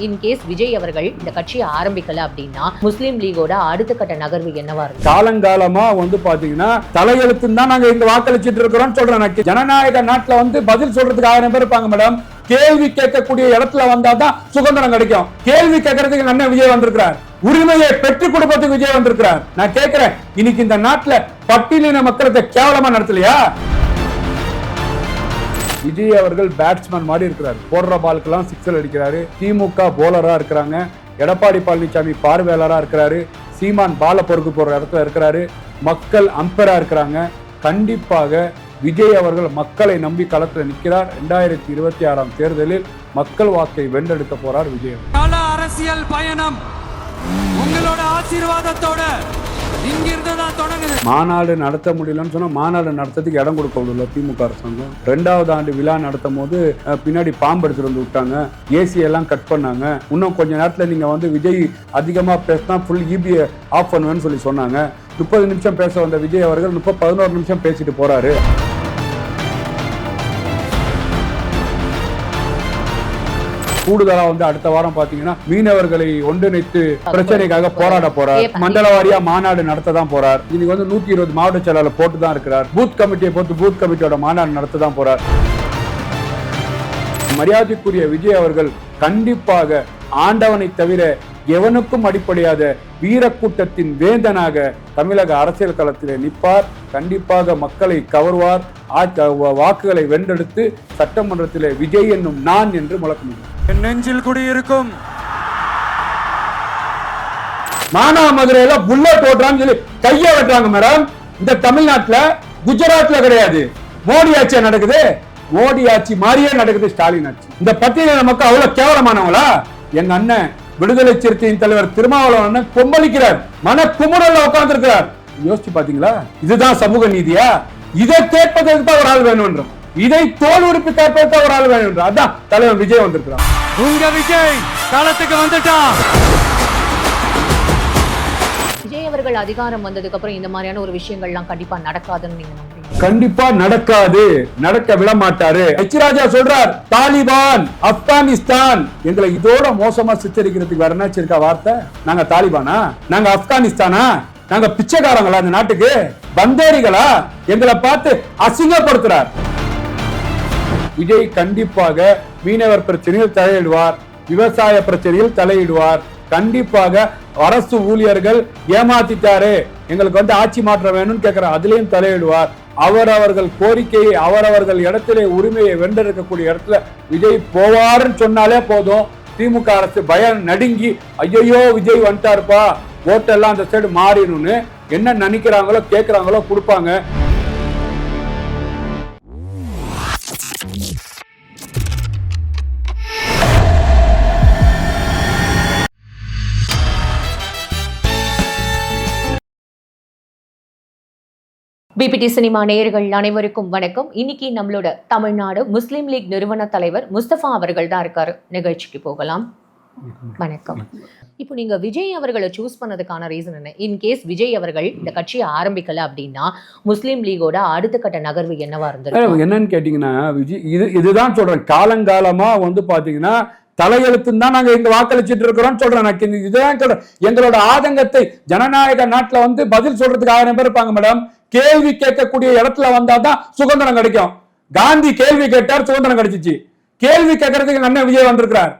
In case Vijay அவர்கள் இந்த கட்சியை ஆரம்பிக்கல அப்படின்னா முஸ்லீம் லீகோட அடுத்த கட்ட நகர்வு என்னவா இருக்கும்? காலங்காலமா வந்து பாத்தீங்கன்னா தலையெழுத்துன்னு தான் நாங்க இங்க வாக்களிச்சிட்டு இருக்கிறோம் சொல்றேன் ஜனநாயக நாட்டுல வந்து பதில் சொல்றதுக்கு ஆயிரம் பேர் இருப்பாங்க மேடம் கேள்வி கேட்கக்கூடிய இடத்துல வந்தாதான் சுதந்திரம் கிடைக்கும். கேள்வி கேட்கறதுக்கு அண்ணன் விஜய் வந்திருக்கிறார். உரிமையை பெற்றுக் கொடுப்பதுக்கு விஜய் வந்திருக்கிறார். நான் கேட்கிறேன் இன்னைக்கு இந்த நாட்டுல பட்டியலின மக்களத்தை கேவலமா நடத்தலையா? விஜய் அவர்கள் பேட்ஸ்மேன் மாதிரி இருக்கிறார். போடுற பாலுக்கெல்லாம் சிக்ஸர் அடிக்கிறாரு. திமுக போலரா இருக்கிறாங்க. எடப்பாடி பழனிசாமி பார்வையாளராக இருக்கிறாரு. சீமான் பால பொறுக்கு போற இடத்துல இருக்கிறாரு. மக்கள் அம்பரா இருக்கிறாங்க. கண்டிப்பாக விஜய் அவர்கள் மக்களை நம்பி களத்தில் நிற்கிறார். ரெண்டாயிரத்தி இருபத்தி ஆறாம் தேர்தலில் மக்கள் வாக்கை வென்றெடுக்க போறார் விஜய் அரசியல் பயணம். உங்களோட ஆசீர்வாதத்தோட மாநாடு நடத்த முடியலன்னு சொன்னா மாநாடு நடத்துறதுக்கு இடம் கொடுக்க முடியல திமுக அரசாங்கம். ரெண்டாவது ஆண்டு விழா நடத்தும் போது பின்னாடி பாம்பு எடுத்துட்டு வந்து விட்டாங்க. ஏசி எல்லாம் கட் பண்ணாங்க. இன்னும் கொஞ்ச நேரத்துல நீங்க வந்து விஜய் அதிகமா பேசினா ஃபுல் இபி ஆஃப் பண்ணுவேன்னு சொல்லி சொன்னாங்க. முப்பது நிமிஷம் பேச வந்த விஜய் அவர்கள் முப்பது பதினோரு நிமிஷம் பேசிட்டு போறாரு. கூடுதலா வந்து அடுத்த வாரம் பாத்தீங்கன்னா மீனவர்களை ஒன்றிணைத்து பிரச்சனைக்காக போராட போறார். மண்டல வாரியா மாநாடு நடத்த தான் போறார். இன்னைக்கு வந்து நூத்தி இருபது மாவட்ட செயலாளர் போட்டு தான் இருக்கிறார். பூத் கமிட்டியை போட்டு பூத் கமிட்டியோட மாநாடு நடத்த தான் போறார். மரியாதைக்குரிய விஜய் அவர்கள் கண்டிப்பாக ஆண்டவனை தவிர எவனுக்கும் அடிப்படையாத வீரக்கூட்டத்தின் வேந்தனாக தமிழக அரசியல் களத்திலே நிற்பார். கண்டிப்பாக மக்களை கவர்வார். வாக்குகளை வென்றெடுத்து சட்டமன்றத்திலே விஜய் என்னும் நான் என்று முழக்கம் என் நெஞ்சில் குடியிருக்கும். மானாமதுரையில புல்லட் ஓட்டுறான்னு சொல்லி கைய வெட்டுறாங்க மேடம். இந்த தமிழ்நாட்டுல குஜராத்ல கிடையாது. மோடி ஆட்சியா நடக்குது? மோடி ஆட்சி மாதிரியே நடக்குது ஸ்டாலின் ஆட்சி. இந்த பட்டியல நமக்கு அவ்வளவு கேவலமானவங்களா? எங்க அண்ணன் விடுதலை சிறுத்தையின் தலைவர் திருமாவளவன் கொம்பளிக்கிறார். மன குமுறல்ல உட்கார்ந்து இருக்கிறார் யோசிச்சு பாத்தீங்களா? இதுதான் சமூக நீதியா? இதை கேட்பதற்கு தான் ஒரு ஆள் வேணும்ன்றோம் இதை தோல் உறுப்பு கேட்பதற்கு தான் ஒரு ஆள் வேணும்ன்ற அதான் தலைவர் விஜய் வந்திருக்கிறார். உங்க விஜய் களத்துக்கு வந்துட்டான் விஜய் அவர்கள் அதிகாரம் வந்ததுக்கு அப்புறம் இந்த மாதிரியான ஒரு விஷயங்கள்லாம் கண்டிப்பா நடக்காதுன்னு நீங்க கண்டிப்பா நடக்காது. நடக்க விட மாட்டாரு எச் ராஜா சொல்றார் தாலிபான் ஆப்கானிஸ்தான். எங்களை இதோட மோசமா சித்தரிக்கிறதுக்கு வேற என்ன இருக்கா வார்த்தை? நாங்க தாலிபானா? நாங்க ஆப்கானிஸ்தானா? நாங்க பிச்சைக்காரங்களா இந்த நாட்டுக்கு? பந்தேரிகளா? எங்களை பார்த்து அசிங்கப்படுத்துறார். விஜய் கண்டிப்பாக மீனவர் பிரச்சனையில் தலையிடுவார் விவசாய பிரச்சனையில் தலையிடுவார். கண்டிப்பாக அரசு ஊழியர்கள் ஏமாத்திட்டாரு. எங்களுக்கு வந்து ஆட்சி மாற்றம் வேணும்னு கேட்குற அதுலேயும் தலையிடுவார். அவரவர்கள் கோரிக்கையை அவரவர்கள் இடத்திலே உரிமையை வென்றெடுக்கக்கூடிய இடத்துல விஜய் போவாருன்னு சொன்னாலே போதும். திமுக அரசு பயம் நடுங்கி ஐயோ விஜய் வந்துட்டாருப்பா ஓட்டெல்லாம் அந்த சைடு மாறிடும்னு என்ன நினைக்கிறாங்களோ கேட்குறாங்களோ கொடுப்பாங்க. பிபிடி சினிமா நேயர்கள் அனைவருக்கும் வணக்கம். இன்னைக்கு நம்மளோட தமிழ்நாடு முஸ்லீம் லீக் நிறுவன தலைவர் முஸ்தபா அவர்கள் தான் இருக்காரு. நிகழ்ச்சிக்கு போகலாம். வணக்கம். இப்போ நீங்க விஜய் அவர்களை சூஸ் பண்ணதுக்கான ரீசன் என்ன? இன்கேஸ் விஜய் அவர்கள் இந்த கட்சியை ஆரம்பிக்கல அப்படின்னா முஸ்லீம் லீகோட அடுத்த கட்ட நகர்வு என்னவா இருந்தது என்னன்னு கேட்டீங்கன்னா விஜய் இது இதுதான் சொல்றேன். காலங்காலமா வந்து பாத்தீங்கன்னா தலையெழுத்துன்னு தான் நாங்க இங்க வாக்களிச்சிட்டு இருக்கிறோம் சொல்றேன் நான் இதுதான் சொல்றேன். எங்களோட ஆதங்கத்தை ஜனநாயக நாட்டுல வந்து பதில் சொல்றதுக்கு ஆயிரம் பேர் இருப்பாங்க மேடம். கேள்வி கேட்கக்கூடிய இடத்துல வந்தாதான் சுதந்திரம் கிடைக்கும். காந்தி கேள்வி கேட்டார் சுதந்திரம் கிடைச்சிச்சு. கேள்வி கேட்கறதுக்கு அண்ணன் விஜய் வந்திருக்கிறார்.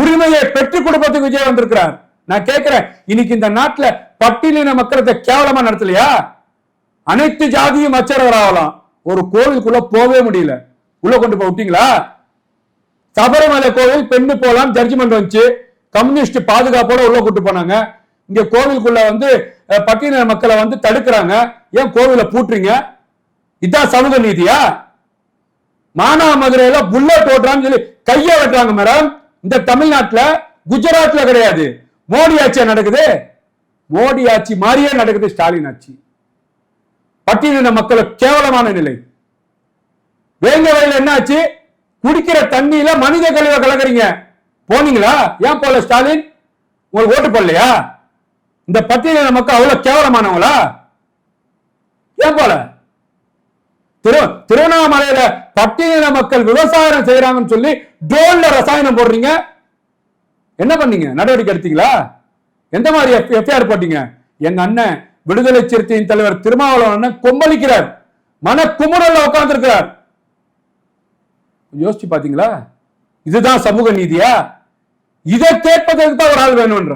உரிமையை பெற்றுக் கொடுப்பதுக்கு விஜய் வந்திருக்கிறார். நான் கேட்கிறேன் இன்னைக்கு இந்த நாட்டுல பட்டியலின மக்களத்தை கேவலமா நடத்தலையா? அனைத்து ஜாதியும் அச்சரவர் ஆகலாம் ஒரு கோவிலுக்குள்ள போகவே முடியல. உள்ள கொண்டு போய் விட்டீங்களா? சபரிமலை கோவில் பெண்ணு போலாம் ஜட்ஜ்மெண்ட் வந்துச்சு. கம்யூனிஸ்ட் பாதுகாப்போட உள்ள கூட்டு போனாங்க. இங்க கோவிலுக்குள்ள வந்து அஹ், பட்டியலின மக்களை வந்து தடுக்கிறாங்க. ஏன் கோவிலை பூட்டுறீங்க? இதான் சமூக நீதியா? மானாமதுரையில புல்லட் ஓட்டுறான்னு சொல்லி கைய வெட்டுறாங்க மேடம். இந்த தமிழ்நாட்டுல குஜராத்ல கிடையாது. மோடி ஆட்சியா நடக்குது? மோடி ஆட்சி மாதிரியே நடக்குது ஸ்டாலின் ஆட்சி. பட்டியலின மக்கள் கேவலமான நிலை. வேங்க வயல என்ன ஆச்சு குடிக்கிற தண்ணியில மனித கழிவை கலக்குறீங்க. போனீங்களா? ஏன் போல ஸ்டாலின்? உங்களுக்கு ஓட்டு போடலையா? இந்த பட்டியலின மக்கள் அவ்வளவு கேவலமானவங்களா? ஏன் போல? திரு திருவண்ணாமலையில பட்டியலின மக்கள் விவசாயம் செய்யறாங்கன்னு சொல்லி ட்ரோன்ல ரசாயனம் போடுறீங்க. என்ன பண்ணீங்க? நடவடிக்கை எடுத்தீங்களா? எந்த மாதிரி எஃப்ஐஆர் போட்டீங்க? எங்க அண்ணன் விடுதலை சிறுத்தையின் தலைவர் திருமாவளவன் அண்ணன் கொம்பளிக்கிறார். மன குமுறல்ல உட்கார்ந்திருக்கிறார். யோசிச்சு பாத்தீங்களா? இதுதான் சமூக நீதியா? இதை கேட்பதற்கு தான் ஒரு ஆள் வேணும்ன்ற.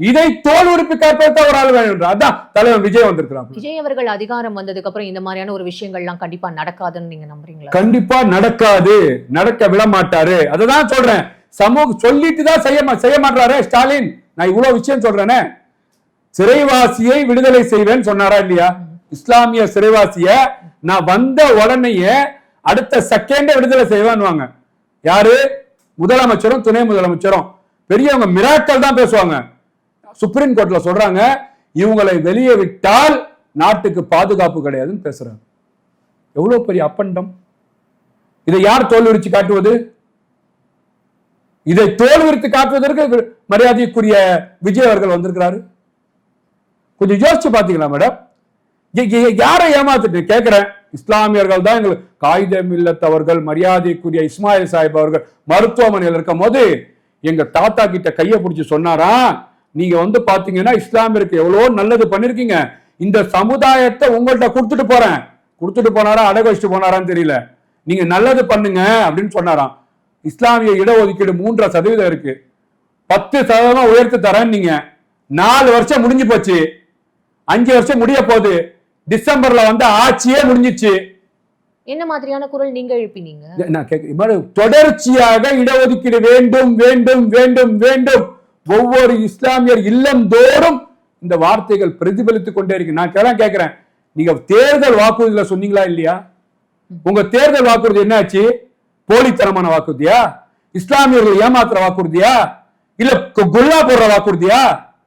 இதை தோல் உறுப்பி கேட்பதற்கு ஒரு ஆள் வேணும்ன்ற. அதான் தலைவர் விஜய் வந்திருக்கிறான் விஜய் அவர்கள் அதிகாரம் வந்ததுக்கு அப்புறம் இந்த மாதிரியான ஒரு விஷயங்கள்லாம் கண்டிப்பா நடக்காதுன்னு நீங்க நம்புறீங்களா? கண்டிப்பா நடக்காது. நடக்க விட மாட்டாரு. அததான் சொல்றேன். சமூக சொல்லிட்டு தான் செய்ய செய்ய மாட்டாரே ஸ்டாலின். நான் இவ்வளவு விஷயம் சொல்றேனே. சிறைவாசியை விடுதலை செய்வேன்னு சொன்னாரா இல்லையா? இஸ்லாமிய சிறைவாசிய நான் வந்த உடனேயே அடுத்த செகண்டே விடுதலை செய்வேன்னுவாங்க. யாரு? முதலமைச்சரும் துணை முதலமைச்சரும். பெரியவங்க மிராக்கள் தான் பேசுவாங்க. சுப்ரீம் கோர்ட்ல சொல்றாங்க இவங்களை வெளியே விட்டால் நாட்டுக்கு பாதுகாப்பு கிடையாதுன்னு பேசுறாங்க. எவ்வளவு பெரிய அப்பண்டம். இதை யார் தோல்விரிச்சு காட்டுவது? இதை தோல்விரித்து காட்டுவதற்கு மரியாதைக்குரிய விஜய் அவர்கள் வந்திருக்கிறாரு. கொஞ்சம் யோசிச்சு பாத்தீங்களா மேடம்? யாரை ஏமாத்துட்டு? கேட்கிறேன் இஸ்லாமியர்கள் தான் எங்களுக்கு காகிதம் இல்லத்தவர்கள் மரியாதைக்குரிய இஸ்மாயில் சாஹிப் அவர்கள் மருத்துவமனையில் இருக்கும் போது எங்க தாத்தா கிட்ட கையை பிடிச்சி சொன்னாராம் நீங்க வந்து பாத்தீங்கன்னா இஸ்லாமியருக்கு எவ்வளவோ நல்லது பண்ணிருக்கீங்க. இந்த சமுதாயத்தை உங்கள்ட்ட கொடுத்துட்டு போறேன். கொடுத்துட்டு போனாரா அடகு வச்சுட்டு போனாரான்னு தெரியல. நீங்க நல்லது பண்ணுங்க அப்படின்னு சொன்னாராம். இஸ்லாமிய இடஒதுக்கீடு மூன்றரை சதவீதம் இருக்கு. பத்து சதவீதம் உயர்த்து தரேன் நீங்க நாலு வருஷம் முடிஞ்சு போச்சு. அஞ்சு வருஷம் முடிய போகுது. டிசம்பர்ல வந்து ஆட்சியே முடிஞ்சிச்சு. என்ன மாதிரியான குரல் நீங்க எழுப்பினீங்க? நான் கேட்க தொடர்ச்சியாக இடஒதுக்கீடு வேண்டும் வேண்டும் வேண்டும் வேண்டும். ஒவ்வொரு இஸ்லாமியர் இல்லம் தோறும் இந்த வார்த்தைகள் பிரதிபலித்துக் கொண்டே இருக்கு. நான் கேதான் கேட்கிறேன் நீங்க தேர்தல் வாக்குறுதியில சொன்னீங்களா இல்லையா? உங்க தேர்தல் வாக்குறுதி என்னாச்சு? போலித்தனமான வாக்குறுதியா? இஸ்லாமியர்கள் ஏமாத்துற வாக்குறுதியா? இல்ல குல்லா போடுற வாக்குறுதியா?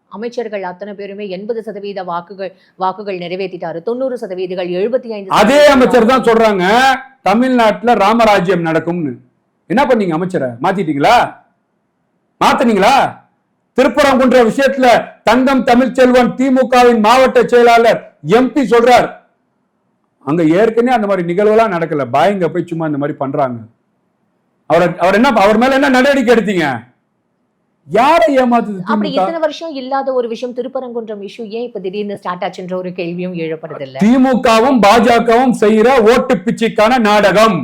அமைச்சர்கள் அத்தனை பேருமே எண்பது சதவீத வாக்குகள் வாக்குகள் நிறைவேற்றிட்டாரு. தொண்ணூறு சதவீதங்கள் எழுபத்தி ஐந்து அதே அமைச்சர் தான் சொல்றாங்க தமிழ்நாட்டுல ராமராஜ்யம் நடக்கும்னு. என்ன பண்ணீங்க அமைச்சரை? மாத்திட்டீங்களா? மாத்துனீங்களா? திருப்பரங்குன்ற விஷயத்துல தங்கம் தமிழ்ச்செல்வன் திமுகவின் மாவட்ட செயலாளர் எம்பி சொல்றார். அங்க ஏற்கனவே அந்த மாதிரி நிகழ்வுலாம் நடக்கல. பயங்க போய் சும்மா இந்த மாதிரி பண்றாங்க. அவர் அவர் என்ன அவர் மேல என்ன நடவடிக்கை எடுத்தீங்க? யாரை ஏமாத்துது அப்படி இத்தனை வருஷம் இல்லாத ஒரு விஷயம் திருப்பரங்குன்றம் இஷ்யூ ஏன் இப்ப திடீர்னு ஸ்டார்ட் ஆச்சுன்ற ஒரு கேள்வியும் எழப்படுது இல்ல திமுகவும் பாஜகவும் செய்யற ஓட்டு பிச்சைக்கான நாடகம்.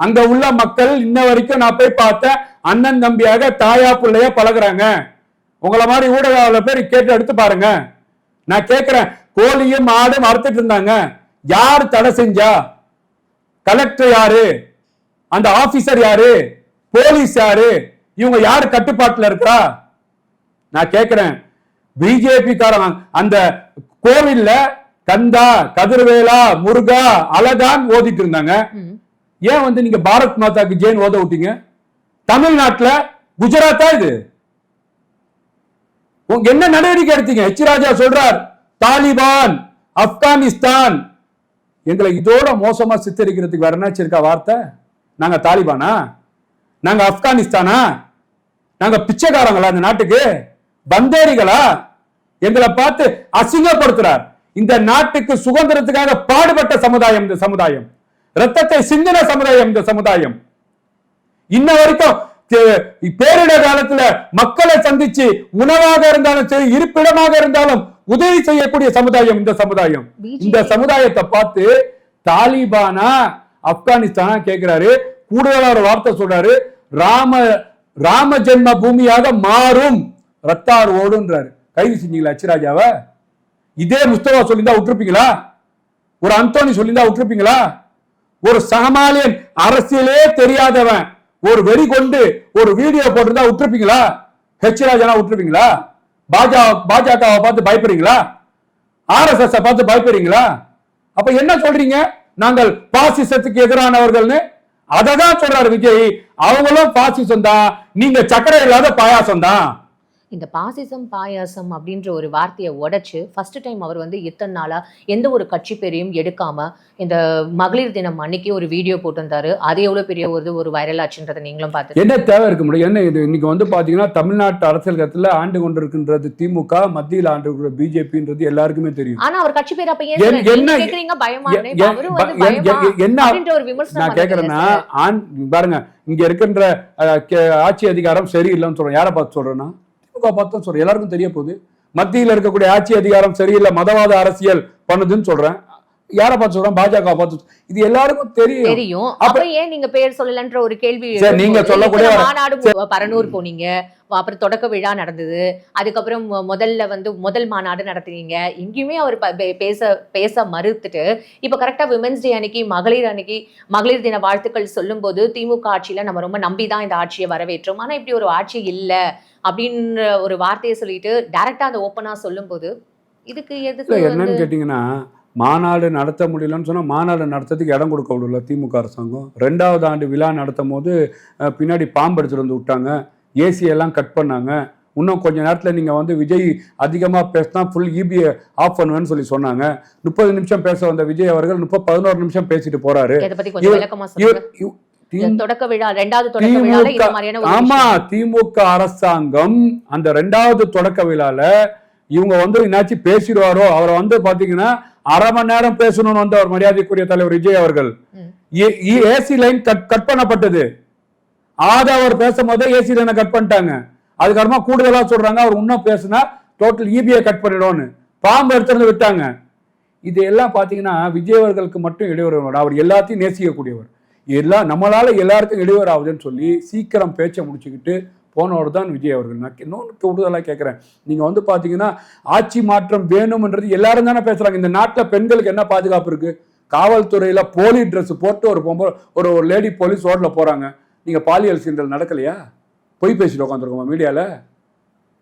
அங்க உள்ள மக்கள் இன்ன வரைக்கும் நான் போய் பார்த்தேன் அண்ணன் தம்பியாக தாயா பிள்ளைய பழகுறாங்க. உங்கள மாதிரி ஊடக பேர் கேட்டு எடுத்து பாருங்க. நான் கேட்கிறேன் கோழியும் ஆடும் அறுத்துட்டு இருந்தாங்க. யார் தடை செஞ்சா? கலெக்டர் யாரு? அந்த ஆபீசர் யாரு? போலீஸ் யாரு? இவங்க யார் கட்டுப்பாட்டுல இருக்கா? நான் கேட்கிறேன் பிஜேபி காரன் அந்த கோவில்ல கந்தா கதிர்வேலா முருகா அழகான் ஓதிட்டு இருந்தாங்க. ஏன் வந்து நீங்க பாரத் மாதாக்கு ஜெயின் ஓத விட்டீங்க? தமிழ்நாட்டுல குஜராத்தா இது? உங்க என்ன நடவடிக்கை எடுத்தீங்க? எச் ராஜா சொல்றார் தாலிபான் ஆப்கானிஸ்தான். எங்களை இதோட மோசமா சித்தரிக்கிறதுக்கு வேற என்னாச்சு இருக்கா வார்த்தை? நாங்க தாலிபானா? நாங்க ஆப்கானிஸ்தானா? நாங்க பிச்சைக்காரங்களா இந்த நாட்டுக்கு? பந்தேரிகளா? எங்களை பார்த்து அசிங்கப்படுத்துறார். இந்த நாட்டுக்கு சுதந்திரத்துக்காக பாடுபட்ட சமுதாயம் இந்த சமுதாயம். ரத்தத்தை சிந்தின சமுதாயம் இந்த சமுதாயம். இன்ன வரைக்கும் பேரிடர் காலத்துல மக்களை சந்திச்சு உணவாக இருந்தாலும் சரி இருப்பிடமாக இருந்தாலும் உதவி செய்யக்கூடிய சமுதாயம் இந்த சமுதாயம். இந்த சமுதாயத்தை பார்த்து தாலிபானா ஆப்கானிஸ்தானா கேக்குறாரு. கூடுதலா ஒரு வார்த்தை சொல்றாரு. ராம ராம ஜென்ம பூமியாக மாறும். ரத்தார் ஓடுன்றாரு. கைது செஞ்சீங்களா அச்சிராஜாவ? இதே முஸ்தபா சொல்லியிருந்தா விட்டுருப்பீங்களா? ஒரு அந்தோனி சொல்லியிருந்தா விட்டுருப்பீங்களா? ஒரு சகமாலியன் அரசியலே தெரியாதவன் ஒரு வெறி கொண்டு ஒரு வீடியோ போட்டிருந்தா விட்டுருப்பீங்களா? ஹெச் ராஜனா விட்டுருப்பீங்களா? பாஜக பாஜகவை பார்த்து பயப்படுறீங்களா? ஆர்எஸ்எஸ் பார்த்து பயப்படுறீங்களா? அப்ப என்ன சொல்றீங்க? நாங்கள் பாசிசத்துக்கு எதிரானவர்கள்னு அதை தான் சொல்றாரு விஜய். அவங்களும் பாசிசம் தான். நீங்க சக்கரை இல்லாத பாயாசம் தான். இந்த பாசிசம் பாயாசம் அப்படின்ற ஒரு வார்த்தையை உடைச்சு ஃபர்ஸ்ட் டைம் அவர் வந்து இத்தனை நாளா எந்த ஒரு கட்சி பேரையும் எடுக்காம இந்த மகளிர் தினம் அன்னைக்கு ஒரு வீடியோ போட்டிருந்தாரு. அது எவ்வளவு பெரிய ஒரு ஒரு வைரல் ஆச்சுன்றதை நீங்களும் பார்த்து என்ன தேவை இருக்க முடியும்? என்ன இது? இன்னைக்கு வந்து பாத்தீங்கன்னா தமிழ்நாட்டு அரசியல் கட்டத்துல ஆண்டு கொண்டிருக்கின்றது திமுக மத்தியில் ஆண்டு இருக்கிற பிஜேபின்றது எல்லாருக்குமே தெரியும். ஆனா அவர் கட்சி பேர் அப்ப? என்ன- எ- பயமா? என்ன ஒரு விமர்சனம் நான் சார். ஆண் பாருங்க இங்க இருக்கின்ற ஆட்சி அதிகாரம் சரியில்லைன்னு சொல்றேன். யாரை பார்த்து சொல்றேன்னா? திமுக பார்த்து சொல்றேன். எல்லாருக்கும் தெரிய போகுது. மத்தியில் இருக்கக்கூடிய ஆட்சி அதிகாரம் சரியில்லை மதவாத அரசியல் பண்ணுதுன்னு சொல்றேன். யாரை பார்த்து சொல்றேன் பாஜக பார்த்து இது எல்லாருக்கும் தெரியும். தெரியும். அப்ப- அப்புறம் ஏன் நீங்க பேர் சொல்லலன்ற ஒரு கேள்வி சரி, நீங்க சொல்லக்கூடிய மாநாடு பரனூர் போனீங்க. அப்புறம் தொடக்க விழா நடந்தது. அதுக்கப்புறம் முதல்ல வந்து முதல் மாநாடு நடத்துனீங்க. எங்கேயுமே அவர் பேச பேச மறுத்துட்டு இப்ப கரெக்டா விமென்ஸ் டே அன்னைக்கு மகளிர் அன்னைக்கு மகளிர் தின வாழ்த்துக்கள் சொல்லும்போது திமுக ஆட்சியில நம்ம ரொம்ப நம்பி தான் இந்த ஆட்சியை வரவேற்றோம். ஆனா இப்படி ஒரு ஆட்சி இல்ல அப்படின்ற ஒரு வார்த்தையை சொல்லிட்டு டைரக்டா அதை ஓப்பனா சொல்லும்போது இதுக்கு எதுக்கு என்னன்னு கேட்டிங்கன்னா மாநாடு நடத்த முடியலன்னு சொன்னா மாநாடு நடத்துறதுக்கு இடம் கொடுக்க விடல திமுக அரசாங்கம். ரெண்டாவது ஆண்டு விழா நடத்தும் போது பின்னாடி பாம்பு எடுத்துட்டு வந்து விட்டாங்க. ஏசி எல்லாம் கட் பண்ணாங்க. இன்னும் கொஞ்ச நேரத்தில் நீங்கள் வந்து விஜய் அதிகமாக பேசினா ஃபுல் இபியை ஆஃப் பண்ணுவேன்னு சொல்லி சொன்னாங்க. முப்பது நிமிஷம் பேச வந்த விஜய் அவர்கள் முப்பது பதினோரு நிமிஷம் பேசிட்டு போறாரு. கொஞ்சம் ஆமா. திமுக அரசாங்கம் அந்த ரெண்டாவது தொடக்க விழால இவங்க வந்து என்னாச்சும் பேசிடுவாரோ? அவரை வந்து பாத்தீங்கன்னா அரை மணி நேரம் பேசணும்னு வந்து அவர் மரியாதைக்குரிய தலைவர் விஜய் அவர்கள் ஏசி லைன் கட் கட் பண்ணப்பட்டது. ஆதா அவர் பேசும்போதே ஏசி லைனை கட் பண்ணிட்டாங்க. அதுக்கப்புறமா கூடுதலா சொல்றாங்க அவர் இன்னும் பேசுனா டோட்டல் இபிஐ கட் பண்ணிடும்னு. பாம்பு எடுத்துருந்து விட்டாங்க. இது எல்லாம் பாத்தீங்கன்னா விஜய் அவர்களுக்கு மட்டும் இடையூறு அவர் எல்லாத்தையும் நேசிக்கக்கூடியவர். எல்லாம் நம்மளால எல்லாருக்கும் இடையூறு ஆகுதுன்னு சொல்லி சீக்கிரம் பேச்சை முடிச்சுக்கிட்டு போனவர் தான் விஜய் அவர்கள். நான் இன்னொன்று கூடுதலாக கேட்குறேன் நீங்கள் வந்து பார்த்தீங்கன்னா ஆட்சி மாற்றம் வேணும்ன்றது எல்லாரும் தானே பேசுகிறாங்க இந்த நாட்டில் பெண்களுக்கு என்ன பாதுகாப்பு இருக்குது காவல்துறையில் போலி ட்ரெஸ் போட்டு ஒரு பொம்பளை ஒரு ஒரு லேடி போலீஸ் ரோட்டில் போகிறாங்க நீங்கள் பாலியல் சீண்டல் நடக்கலையா? பொய் பேசிட்டு உட்காந்துருக்கோமா மீடியாவில்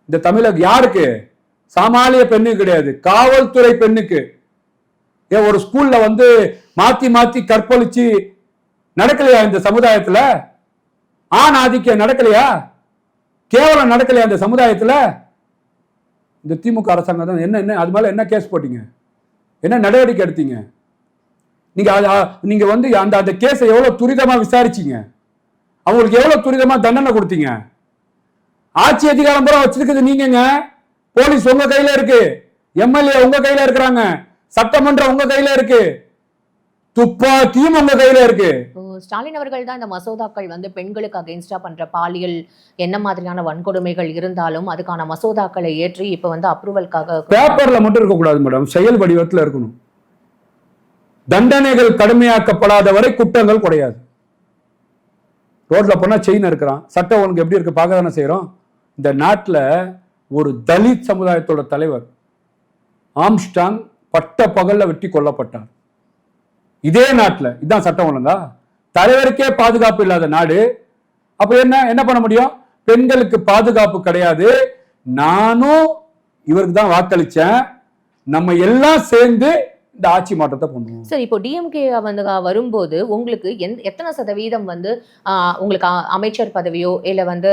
இந்த தமிழக யாருக்கு? சாமானிய பெண்ணுக்கு கிடையாது. காவல்துறை பெண்ணுக்கு. ஏன் ஒரு ஸ்கூல்ல வந்து மாத்தி மாத்தி கற்பழிச்சு நடக்கலையா இந்த சமுதாயத்துல? ஆண் ஆதிக்கம் நடக்கலையா? கேவலம் நடக்கலையா அந்த சமுதாயத்தில்? இந்த திமுக அரசாங்கம் தான். என்ன என்ன அது மேலே என்ன கேஸ் போட்டீங்க? என்ன நடவடிக்கை எடுத்தீங்க? நீங்கள் அது- வந்து அந்த அந்த கேஸை எவ்வளோ துரிதமாக விசாரிச்சீங்க? அவங்களுக்கு எவ்வளோ துரிதமாக தண்டனை கொடுத்தீங்க? ஆட்சி அதிகாரம் பூரா வச்சிருக்குது நீங்கங்க. போலீஸ் உங்க கையில இருக்கு. எம்எல்ஏ உங்க கையில இருக்கிறாங்க. சட்டமன்றம் உங்க கையில இருக்கு. துப்பாக்கியும் உங்க கையில இருக்கு. ஸ்டாலின் அவர்கள் தான் இந்த மசோதாக்கள் வந்து பெண்களுக்கு அகெயின்ஸ்டாக பண்ற பாலியல் என்ன மாதிரியான வன்கொடுமைகள் இருந்தாலும் அதுக்கான மசோதாக்களை ஏற்றி இப்ப வந்து அப்ரூவல்காக பேப்பரில் மட்டும் இருக்கக்கூடாது மேடம் செயல் வடிவத்தில் இருக்கணும். தண்டனைகள் கடுமையாக்கப்படாத வரை குற்றங்கள் குறையாது ரோட்ல போனா செயின் இருக்கிறான். சட்டம் உனக்கு எப்படி இருக்கு? பார்க்க தானே செய்யறோம் இந்த நாட்டுல ஒரு தலித் சமுதாயத்தோட தலைவர் ஆம்ஸ்டாங் பட்ட பகல்ல வெட்டி கொல்லப்பட்டார். இதே நாட்டில். இதான் சட்டம் ஒழுங்கா? தலைவருக்கே பாதுகாப்பு இல்லாத நாடு. அப்ப என்ன என்ன பண்ண முடியும்? பெண்களுக்கு பாதுகாப்பு கிடையாது. நானும் இவருக்கு தான் வாக்களிச்சேன். நம்ம எல்லாம் சேர்ந்து இந்த ஆட்சி மாற்றத்தை பண்ணுவோம் சரி இப்போ டிஎம்கே வந்து வரும்போது உங்களுக்கு எந்த எத்தனை சதவீதம் வந்து உங்களுக்கு அமைச்சர் பதவியோ இல்லை வந்து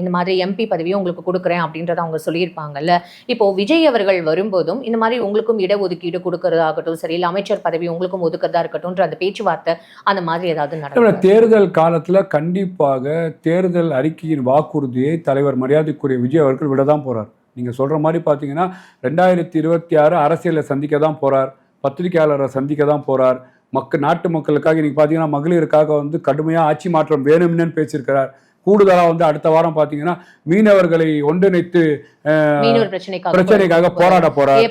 இந்த மாதிரி எம்பி பதவியோ உங்களுக்கு கொடுக்குறேன் அப்படின்றத அவங்க சொல்லியிருப்பாங்கல்ல. இப்போ விஜய் அவர்கள் வரும்போதும் இந்த மாதிரி உங்களுக்கும் இடஒதுக்கீடு கொடுக்கறதாகட்டும் சரி இல்லை அமைச்சர் பதவி உங்களுக்கும் ஒதுக்கறதா இருக்கட்டும்ன்ற அந்த பேச்சுவார்த்தை அந்த மாதிரி ஏதாவது நடக்கும் தேர்தல் காலத்துல கண்டிப்பாக தேர்தல் அறிக்கையின் வாக்குறுதியை தலைவர் மரியாதைக்குரிய விஜய் அவர்கள் விட தான் போறார். நீங்க சொல்ற மாதிரி பாத்தீங்கன்னா ரெண்டாயிரத்தி இருபத்தி ஆறு அரசியலை சந்திக்க தான் போறார். பத்திரிகையாளரை சந்திக்க தான் போறார். மக்கள் நாட்டு மக்களுக்காக இன்னைக்கு பாத்தீங்கன்னா மகளிருக்காக வந்து கடுமையா ஆட்சி மாற்றம் வேணும்னு பேசியிருக்கிறார். கூடுதலா வந்து அடுத்த வாரம் பாத்தீங்கன்னா மீனவர்களை ஒன்றிணைத்து பிரச்சனைக்காக போராட போறார்.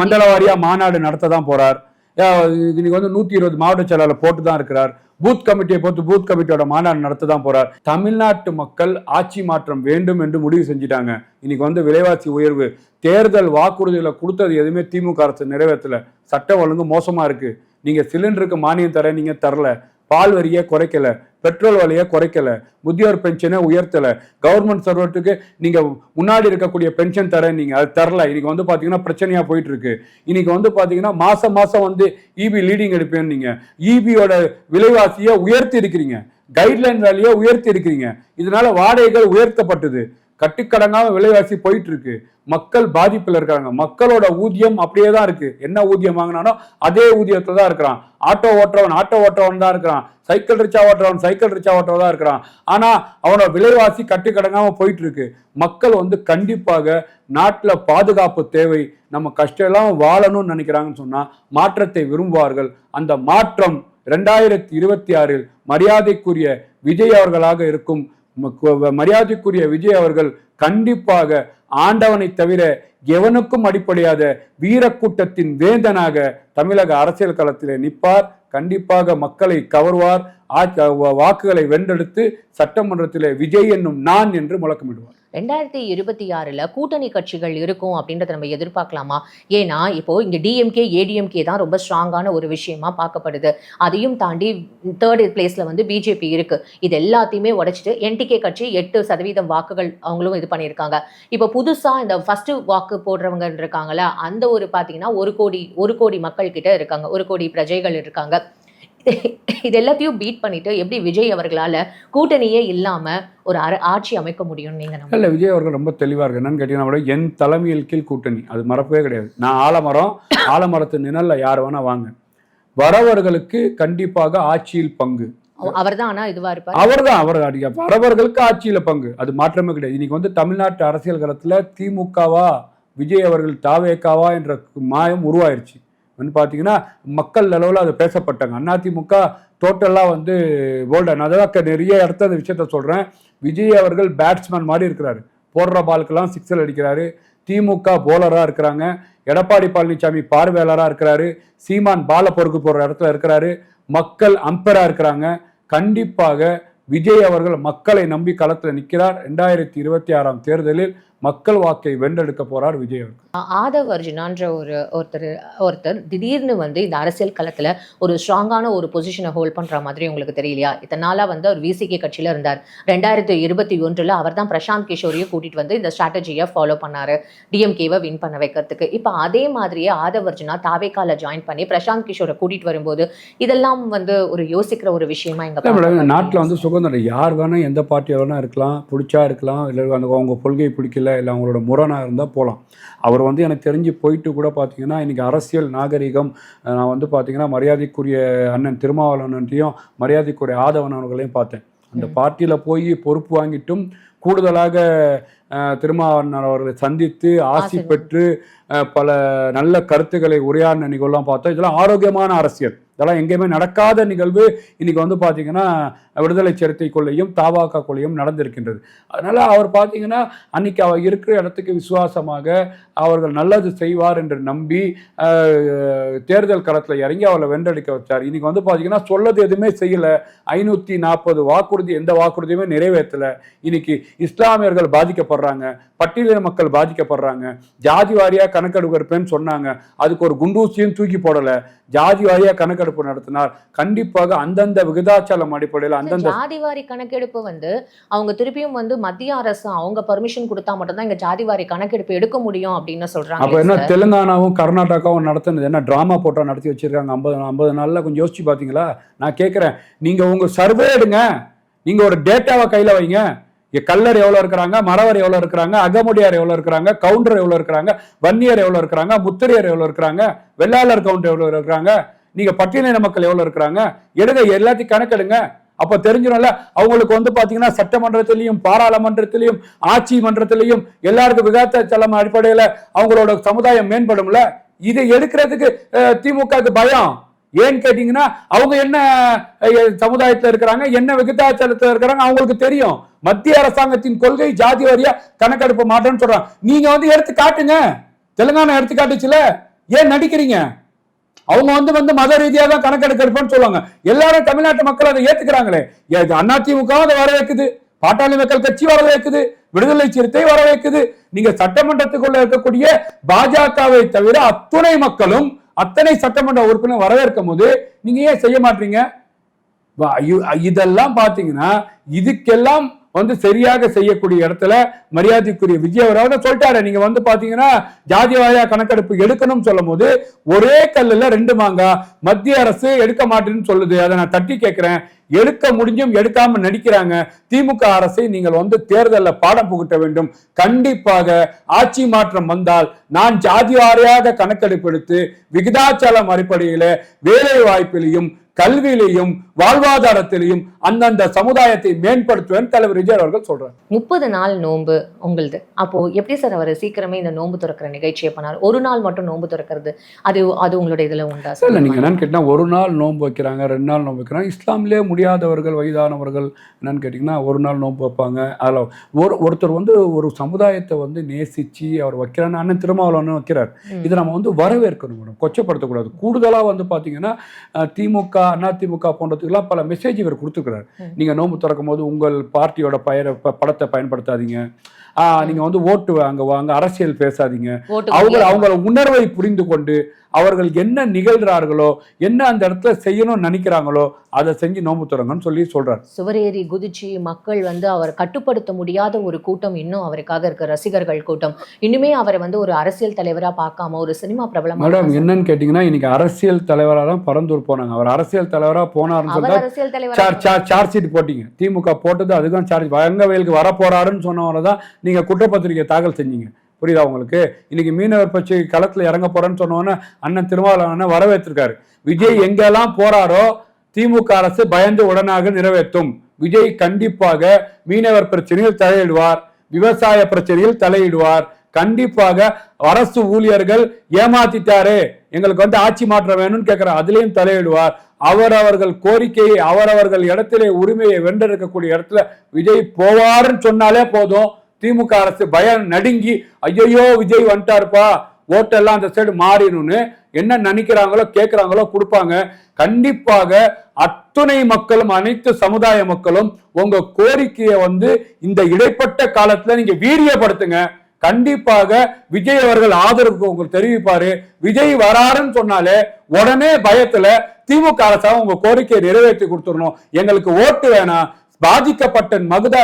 மண்டல வாரியா மாநாடு நடத்த தான் போறார். இன்னைக்கு வந்து நூத்தி இருபது மாவட்ட செயலாளர் போட்டு தான் இருக்கிறார். பூத் கமிட்டியை போட்டு பூத் கமிட்டியோட மாநாடு நடத்த தான் போறார். தமிழ்நாட்டு மக்கள் ஆட்சி மாற்றம் வேண்டும் என்று முடிவு செஞ்சிட்டாங்க. இன்னைக்கு வந்து விலைவாசி உயர்வு தேர்தல் வாக்குறுதிகளை கொடுத்தது எதுவுமே திமுக அரசு நிறைவேற்றல. சட்டம் ஒழுங்கு மோசமா இருக்கு. நீங்க சிலிண்டருக்கு மானியம் தர நீங்க தரல. பால் வரியை குறைக்கல பெட்ரோல் விலையை குறைக்கல முதியோர் பென்ஷனை உயர்த்தல. கவர்மெண்ட் சர்வெண்ட்டுக்கு நீங்க முன்னாடி இருக்கக்கூடிய பென்ஷன் தரேன் நீங்க அது தரல. இன்னைக்கு வந்து பாத்தீங்கன்னா பிரச்சனையா போயிட்டு இருக்கு இன்னைக்கு வந்து பாத்தீங்கன்னா மாசம் மாசம் வந்து இபி லீடிங் எடுப்பேன் நீங்க இபியோட விலைவாசியை உயர்த்தி இருக்கிறீங்க. கைட்லைன் வேலையை உயர்த்தி இருக்கிறீங்க. இதனால வாடகைகள் உயர்த்தப்பட்டது. கட்டுக்கடங்காம விலைவாசி போயிட்டு இருக்கு மக்கள் பாதிப்புல இருக்காங்க. மக்களோட ஊதியம் அப்படியே தான் இருக்கு. என்ன ஊதியம் வாங்கினானோ அதே ஊதியத்துல தான் இருக்கிறான். ஆட்டோ ஓட்டுறவன் ஆட்டோ ஓட்டுறவன் தான் இருக்கிறான். சைக்கிள் ரிச்சா ஓட்டுறவன் சைக்கிள் ரிச்சா ஓட்டுறவன் தான் இருக்கிறான். ஆனா அவனோட விலைவாசி கட்டுக்கடங்காம போயிட்டு இருக்கு மக்கள் வந்து கண்டிப்பாக நாட்டுல பாதுகாப்பு தேவை. நம்ம கஷ்டம் எல்லாம் வாழணும்னு நினைக்கிறாங்கன்னு சொன்னா மாற்றத்தை விரும்புவார்கள். அந்த மாற்றம் ரெண்டாயிரத்தி இருபத்தி ஆறில் மரியாதைக்குரிய விஜய் அவர்களாக இருக்கும் மரியாதைக்குரிய விஜய் அவர்கள் கண்டிப்பாக ஆண்டவனை தவிர எவனுக்கும் அடிப்படையாத வீரக்கூட்டத்தின் வேந்தனாக தமிழக அரசியல் களத்திலே நிற்பார். கண்டிப்பாக மக்களை கவர்வார். ஆ- வாக்குகளை வென்றெடுத்து சட்டமன்றத்திலே விஜய் என்னும் நான் என்று முழக்கமிடுவார். ரெண்டாயிரத்தி இருபத்தி ஆறில் கூட்டணி கட்சிகள் இருக்கும் அப்படின்றத நம்ம எதிர்பார்க்கலாமா? ஏன்னா இப்போது இங்கே டிஎம்கே ஏடிஎம்கே தான் ரொம்ப ஸ்ட்ராங்கான ஒரு விஷயமா பார்க்கப்படுது. அதையும் தாண்டி தேர்ட் பிளேஸில் வந்து பிஜேபி இருக்குது இது எல்லாத்தையுமே உடைச்சிட்டு என்டிகே கட்சி எட்டு சதவீதம் வாக்குகள் அவங்களும் இது பண்ணியிருக்காங்க. இப்போ புதுசாக இந்த ஃபஸ்ட்டு வாக்கு போடுறவங்க இருக்காங்கல்ல அந்த ஒரு பார்த்தீங்கன்னா ஒரு கோடி ஒரு கோடி மக்கள் கிட்ட இருக்காங்க. ஒரு கோடி பிரஜைகள் இருக்காங்க. இது- எல்லாத்தையும் பீட் பண்ணிட்டு எப்படி விஜய் அவர்களால கூட்டணியே இல்லாம ஒரு அர- ஆட்சி அமைக்க முடியும் நீங்க நம்புறீங்க? இல்ல விஜய் அவர்கள் ரொம்ப தெளிவா இருக்கு. என்னன்னு கேட்டீங்கன்னா கூட என் தலைமையில் கீழ் கூட்டணி. அது மறக்கவே கிடையாது. நான் ஆலமரம் ஆலமரத்து நிழல்ல யார் வேணா வாங்க. வரவர்களுக்கு கண்டிப்பாக ஆட்சியில் பங்கு. அவர் தான் ஆனா இதுவா இருப்பார்? அவர்தான் அவர் அடிக்க வரவர்களுக்கு ஆட்சியில பங்கு. அது மாற்றமே கிடையாது. இன்னைக்கு வந்து தமிழ்நாட்டு அரசியல் களத்துல திமுகவா விஜய் அவர்கள் தாவேக்காவா என்ற மாயம் உருவாயிருச்சு. பார்த்தீங்கன்னா மக்கள் அளவில் அது பேசப்பட்டாங்க. அதிமுக டோட்டலாக வந்து போல்டன் அதாவது நிறைய இடத்த அந்த விஷயத்த சொல்கிறேன் விஜய் அவர்கள் பேட்ஸ்மேன் மாதிரி இருக்கிறாரு. போடுற பாலுக்கெல்லாம் சிக்ஸல் அடிக்கிறாரு. திமுக போலராக இருக்கிறாங்க. எடப்பாடி பழனிசாமி பார்வையாளராக இருக்கிறாரு. சீமான் பால பொறுக்கு போடுற இடத்துல இருக்கிறாரு. மக்கள் அம்பராக இருக்கிறாங்க. கண்டிப்பாக விஜய் அவர்கள் மக்களை நம்பி களத்தில் நிற்கிறார். ரெண்டாயிரத்தி இருபத்தி ஆறாம் தேர்தலில் மக்கள் வாக்கை வென்றெடுக்க போறார் விஜய் ஆதவ் அர்ஜுனான்ற ஒரு ஒருத்தர் ஒருத்தர் திடீர்னு வந்து இந்த அரசியல் களத்துல ஒரு ஸ்ட்ராங்கான ஒரு பொசிஷனை ஹோல்ட் பண்ற மாதிரி உங்களுக்கு தெரியலையா? இத்தனை நாளா வந்து அவர் விசிகே கட்சியில இருந்தார். ரெண்டாயிரத்தி இருபத்தி ஒன்றுல அவர் தான் பிரசாந்த் கிஷோரையும் கூட்டிட்டு வந்து இந்த ஸ்ட்ராட்டஜியை ஃபாலோ பண்ணாரு. டிஎம்கேவை வின் பண்ண வைக்கிறதுக்கு. இப்போ அதே மாதிரியே ஆதவ் அர்ஜுனா தாவேக்கால ஜாயின் பண்ணி பிரசாந்த் கிஷோரை கூட்டிட்டு வரும்போது இதெல்லாம் வந்து ஒரு யோசிக்கிற ஒரு விஷயமா பார்க்கப்படுது. நாட்டில் வந்து சுதந்திரம் யார் வேணால் எந்த பார்ட்டி வேணா இருக்கலாம் பிடிச்சா இருக்கலாம் இல்லை அவங்க கொள்கை பிடிக்கல இல்லை அவங்களோட முரணாக இருந்தால் போகலாம் அவர் வந்து எனக்கு தெரிஞ்சு போயிட்டு கூட பார்த்தீங்கன்னா இன்றைக்கி அரசியல் நாகரிகம் நான் வந்து பார்த்தீங்கன்னா மரியாதைக்குரிய அண்ணன் திருமாவளவன்ட்டையும் மரியாதைக்குரிய ஆதவன் அவர்களையும் பார்த்தேன் அந்த. பார்ட்டியில் போய் பொறுப்பு வாங்கிட்டும் கூடுதலாக திருமாவளவன் அவர்களை சந்தித்து ஆசி. பெற்று பல நல்ல கருத்துக்களை உரையாடின நிகழ்வுலாம் பார்த்தோம் இதெல்லாம் ஆரோக்கியமான அரசியல் இதெல்லாம் எங்கேயுமே நடக்காத நிகழ்வு இன்னைக்கு வந்து பார்த்தீங்கன்னா விடுதலை சிறுத்தைக்குள்ளேயும் கொள்ளையும் நடந்திருக்கின்றது. அதனால அவர் பார்த்தீங்கன்னா அன்னைக்கு அவர் இருக்கிற இடத்துக்கு விசுவாசமாக அவர்கள் நல்லது செய்வார் என்று நம்பி தேர்தல் களத்தில் இறங்கி அவரை வென்றெடுக்க வச்சார். இன்னைக்கு வந்து பார்த்தீங்கன்னா சொல்லது எதுவுமே செய்யலை. ஐநூற்றி நாற்பது வாக்குறுதி எந்த வாக்குறுதியுமே நிறைவேற்றலை. இன்னைக்கு இஸ்லாமியர்கள் பாதிக்கப்படுறாங்க பட்டியலின மக்கள் பாதிக்கப்படுறாங்க. ஜாதி வாரியாக கணக்கெடுப்பு சொன்னாங்க. அதுக்கு ஒரு குண்டூசியும் தூக்கி போடலை. ஜாதி வாரியாக கணக்கெடுப்பு நடத்தினார் கண்டிப்பாக அந்தந்த விகிதாச்சாரம் அடிப்படையில் அந்தந்த ஜாதிவாரி கணக்கெடுப்பு வந்து அவங்க திருப்பியும் வந்து மத்திய அரசு அவங்க பர்மிஷன் கொடுத்தா மட்டும்தான் இங்க ஜாதிவாரி கணக்கெடுப்பு எடுக்க முடியும் அப்படின்னு அப்போ சொல்றாங்க என்ன தெலுங்கானாவும் கர்நாடகாவும் நடத்துனது என்ன ட்ராமா போட்டா நடத்தி வச்சிருக்காங்க? ஐம்பது ஐம்பது நாளில் கொஞ்சம் யோசிச்சு பார்த்தீங்களா நான் கேட்குறேன் நீங்கள் உங்கள் சர்வே எடுங்க. நீங்கள் ஒரு டேட்டாவை கையில் வைங்க. கல்லர் எவ்வளோ இருக்கிறாங்க மறவர் எவ்வளோ இருக்கிறாங்க அகமுடியார் எவ்வளோ இருக்கிறாங்க கவுண்டர் எவ்வளோ இருக்கிறாங்க வன்னியர் எவ்வளோ இருக்கிறாங்க முத்திரையர் எவ்வளோ இருக்கிறாங்க வெள்ளாளர் கவுண்டர் எவ்வளோ இருக்கிறாங்க நீங்கள் பட்டியலின மக்கள் எவ்வளோ இருக்கிறாங்க? எடுங்க எல்லாத்தையும் கணக்கெடுங்க. அப்போ தெரிஞ்சிடும்ல அவங்களுக்கு வந்து பார்த்தீங்கன்னா சட்டமன்றத்திலையும் பாராளுமன்றத்திலையும் ஆட்சி மன்றத்திலையும் எல்லாருக்கும் விகாத்தாச்சலம் அடிப்படையில் அவங்களோட சமுதாயம் மேம்படும்ல? இதை எடுக்கிறதுக்கு திமுக திமுகவுக்கு பயம். ஏன்னு கேட்டீங்கன்னா அவங்க என்ன சமுதாயத்தில் இருக்கிறாங்க என்ன விகிதாச்சாரத்தில் இருக்கிறாங்க அவங்களுக்கு தெரியும். மத்திய அரசாங்கத்தின் கொள்கை ஜாதி வாரியா கணக்கெடுப்பு மாட்டேன்னு சொல்றாங்க. நீங்க வந்து எடுத்து காட்டுங்க. தெலுங்கானா எடுத்து காட்டுச்சுல. ஏன் நடிக்கிறீங்க? அவங்க வந்து வந்து மத ரீதியாக தான் கணக்கெடுக்க சொல்லுவாங்க. எல்லாரும் தமிழ்நாட்டு மக்கள் அதை ஏத்துக்கிறாங்களே. அதிமுக அதை வரவேற்குது. பாட்டாளி மக்கள் கட்சி வரவேற்குது. விடுதலை சிறுத்தை வரவேற்குது. நீங்க சட்டமன்றத்துக்குள்ள இருக்கக்கூடிய பாஜகவை தவிர அத்துணை மக்களும் அத்தனை சட்டமன்ற உறுப்பினர் வரவேற்கும் போது நீங்க ஏன் செய்ய மாட்டீங்க? இதெல்லாம் பாத்தீங்கன்னா இதுக்கெல்லாம் வந்து சரியாக செய்யக்கூடிய இடத்துல மரியாதைக்குரிய விஜய் அவராவது சொல்லிட்டாரு. நீங்க வந்து பாத்தீங்கன்னா ஜாதி வாரியா கணக்கெடுப்பு எடுக்கணும்னு சொல்லும் போது ஒரே கல்லுல ரெண்டு மாங்கா மத்திய அரசு எடுக்க மாட்டேன்னு சொல்லுது. அதை நான் தட்டி கேட்கிறேன் எடுக்க முடிஞ்சும் எடுக்காம நடிக்கிறாங்க. திமுக அரசை நீங்கள் வந்து தேர்தலில் பாடம் புகட்ட வேண்டும். கண்டிப்பாக ஆட்சி மாற்றம் வந்தால் நான் ஜாதி வாரியாக கணக்கெடுப்பு எடுத்து விகிதாச்சாரம் அடிப்படையில வேலை வாய்ப்பிலையும் கல்வியிலையும் வாழ்வாதாரத்திலையும் அந்தந்த சமுதாயத்தை மேம்படுத்துவேன் தலைவர் விஜய் அவர்கள் சொல்றாரு. முப்பது நாள் நோன்பு உங்களுது. அப்போ எப்படி சார் அவர் சீக்கிரமே இந்த நோன்பு திறக்கிற நிகழ்ச்சியை பண்ணார்? ஒரு நாள் மட்டும் நோன்பு திறக்கிறது அது அது உங்களோட இதுல உண்டா இல்ல நீங்க என்னன்னு கேட்டீங்கன்னா ஒரு நாள் நோன்பு வைக்கிறாங்க ரெண்டு நாள் நோன்பு வைக்கிறாங்க. இஸ்லாம்லேயே முடியாதவர்கள் வயதானவர்கள் என்னன்னு கேட்டிங்கன்னா ஒரு நாள் நோன்பு வைப்பாங்க. அதில் ஒரு ஒருத்தர் வந்து ஒரு சமுதாயத்தை வந்து நேசிச்சு அவர் வைக்கிறான்னு அண்ணன் திருமாவளவன் வைக்கிறார். இதை நம்ம வந்து வரவேற்கணும் மேடம். கொச்சப்படுத்தக்கூடாது. கூடுதலாக வந்து பார்த்தீங்கன்னா திமுக அதிமுக போன்றதுக்கெல்லாம் பல மெசேஜ் இவர் கொடுத்துருக்கிறார். ம். நீங்கள் நோன்பு திறக்கும் போது உங்கள் பார்ட்டியோட பெயரை படத்தை பயன்படுத்தாதீங்க. ஆஹ், நீங்க வந்து ஓட்டு அங்க வாங்க அரசியல் பேசாதீங்க. அவங்க. அவங்கள உணர்வை புரிந்து கொண்டு அவர்கள் என்ன நிகழ்கிறார்களோ என்ன அந்த இடத்துல செய்யணும்னு நினைக்கிறாங்களோ அதை செஞ்சு நோம்பு துறங்கன்னு சொல்லி சொல்றாரு. சுவரேறி குதிச்சு மக்கள் வந்து அவர் கட்டுப்படுத்த முடியாத ஒரு கூட்டம் இன்னும் அவருக்காக இருக்க ரசிகர்கள் கூட்டம். இன்னுமே அவரை வந்து ஒரு அரசியல் தலைவரா பார்க்காம ஒரு சினிமா பிரபலமா மேடம் என்னன்னு கேட்டீங்கன்னா இன்னைக்கு அரசியல் தலைவராக தான் பரந்தூர் போனாங்க. அவர் அரசியல் தலைவரா போனாருன்னு அவர் சார்ஜ் ஷீட் போட்டீங்க. திமுக போட்டது அதுதான் சார்ஜ் வயங்கவயலுக்கு வர போறாருன்னு சொன்னவரை தான் நீங்க குற்றப்பத்திரிகை தாக்கல் செஞ்சீங்க. புரியுதா உங்களுக்கு? இன்னைக்கு மீனவர் பட்சி களத்துல இறங்க போறேன்னு சொன்னோன்னே அண்ணன் திருமாவளவன் வரவேற்றிருக்காரு. விஜய் எங்கெல்லாம் போறாரோ திமுக அரசு பயந்து உடனாக நிறைவேற்றும். விஜய் கண்டிப்பாக மீனவர் பிரச்சனையில் தலையிடுவார். விவசாய பிரச்சனையில் தலையிடுவார். கண்டிப்பாக அரசு ஊழியர்கள் ஏமாத்திட்டாரு. எங்களுக்கு வந்து ஆட்சி மாற்றம் வேணும்னு கேட்கிறார் அதுலயும் தலையிடுவார். அவரவர்கள் கோரிக்கையை அவரவர்கள் இடத்திலே உரிமையை வென்றெடுக்கக்கூடிய இடத்துல விஜய் போவாருன்னு சொன்னாலே போதும். திமுக அரசு பயம் நடுங்கி ஐயையோ விஜய் வந்துட்டாருப்பா ஓட்டெல்லாம் அந்த சைடு மாறிடும்னு என்ன நினைக்கிறாங்களோ கேட்குறாங்களோ கொடுப்பாங்க. கண்டிப்பாக அத்துணை மக்களும் அனைத்து சமுதாய மக்களும் உங்க கோரிக்கையை வந்து இந்த இடைப்பட்ட காலத்துல நீங்க வீரியப்படுத்துங்க. கண்டிப்பாக விஜய் அவர்கள் ஆதரவு உங்களுக்கு தெரிவிப்பாரு. விஜய் வராருன்னு சொன்னாலே உடனே பயத்துல திமுக அரசாங்கம் உங்க கோரிக்கையை நிறைவேற்றி கொடுத்துடணும். எங்களுக்கு ஓட்டு வேணாம் பாதிக்கப்பட்ட மகுத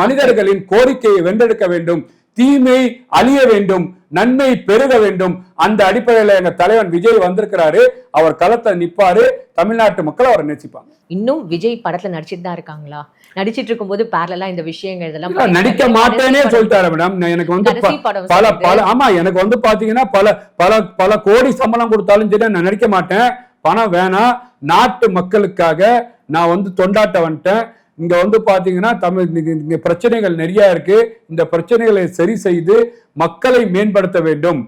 மனிதர்களின் கோரிக்கையை வென்றெடுக்க வேண்டும். தீமை அழிய வேண்டும். நன்மை பெருக வேண்டும். அந்த அடிப்படையில எங்க தலைவன் விஜய் வந்திருக்கிறாரு. அவர் களத்தை நிப்பாரு. தமிழ்நாட்டு மக்கள் அவரை நேசிப்பாங்க. இன்னும் விஜய் படத்துல நடிச்சிட்டு தான் இருக்காங்களா? நடிச்சிட்டு இருக்கும்போது பேரலா இந்த விஷயங்கள் இதெல்லாம் நடிக்க. மாட்டேனே சொல்லிட்டாரு மேடம் எனக்கு வந்து பல. பல ஆமா எனக்கு வந்து பாத்தீங்கன்னா பல பல பல கோடி சம்பளம் கொடுத்தாலும் சரி நான் நடிக்க மாட்டேன். பணம் வேணாம். நாட்டு மக்களுக்காக நான் வந்து தொண்டாட்ட வந்துட்டேன். இங்க வந்து பாத்தீங்கன்னா தமிழ் இங்க- பிரச்சனைகள் நிறைய இருக்கு. இந்த பிரச்சனைகளை சரி செய்து மக்களை மேம்படுத்த வேண்டும்.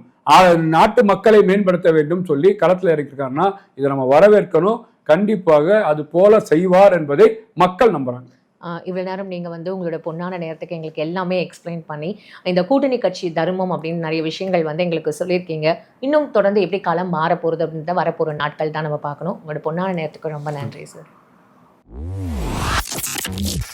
நாட்டு மக்களை மேம்படுத்த வேண்டும் சொல்லி களத்துல இறக்கிருக்காருன்னா இதை நம்ம வரவேற்கணும். கண்டிப்பாக அது போல செய்வார் என்பதை மக்கள் நம்புறாங்க. இவ்வளோ இவ்வளவு நேரம் நீங்கள் வந்து உங்களோட பொன்னான நேரத்துக்கு எங்களுக்கு எல்லாமே எக்ஸ்பிளைன் பண்ணி இந்த கூட்டணி கட்சி தர்மம் அப்படின்னு நிறைய விஷயங்கள் வந்து எங்களுக்கு சொல்லியிருக்கீங்க. இன்னும் தொடர்ந்து எப்படி காலம் மாற போகிறது அப்படின்னு வரப்போகிற நாட்கள் தான் நம்ம பார்க்கணும். உங்களோட பொன்னான நேரத்துக்கு ரொம்ப நன்றி சார் Thank you.